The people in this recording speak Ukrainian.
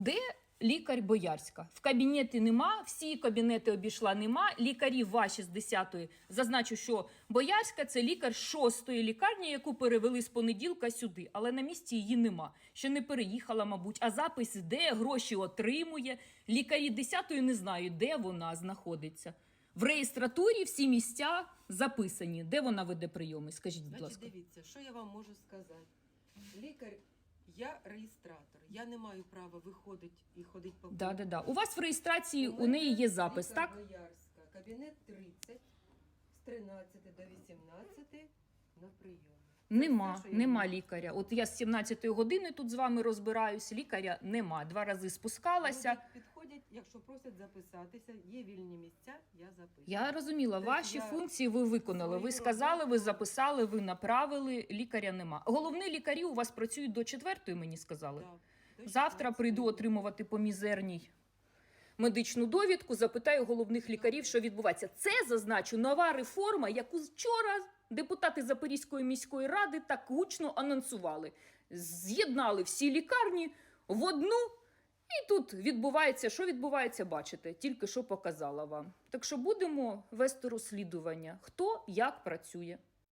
Де лікар Боярська? В кабінеті нема, всі кабінети обійшла нема. Лікарі ваші з 10-ї. Зазначу, що Боярська це лікар 6-ї лікарні, яку перевели з понеділка сюди. Але на місці її нема. Ще не переїхала, мабуть. А запис де, гроші отримує. Лікарі 10-ї не знають, де вона знаходиться. В реєстратурі всі місця записані. Де вона веде прийоми? Скажіть, будь Значить, ласка. дивіться, що я вам можу сказати. Лікар, я реєстратор. Я не маю права виходити і ходити по Да, да, да. У вас в реєстрації у, неї є запис, так? Боярська, кабінет 30, з 13 до 18 на прийомі. Це Нема, нема лікаря. От я з 17 години тут з вами розбираюсь. Лікаря нема. Два рази спускалася. Люди Підходять, якщо просять записатися, є вільні місця, я запишу. Я розуміла, Тобто ваші я функції ви виконали. Ви сказали, ви записали, ви направили. Лікаря нема. Головні лікарі у вас працюють до четвертої, мені сказали. До Завтра прийду отримувати по мізерній медичну довідку, запитаю головних лікарів, що відбувається. Це зазначу нова реформа, яку вчора депутати Запорізької міської ради так гучно анонсували. З'єднали всі лікарні в одну. І тут відбувається, що відбувається, бачите, тільки що показала вам. Так що будемо вести розслідування, хто як працює.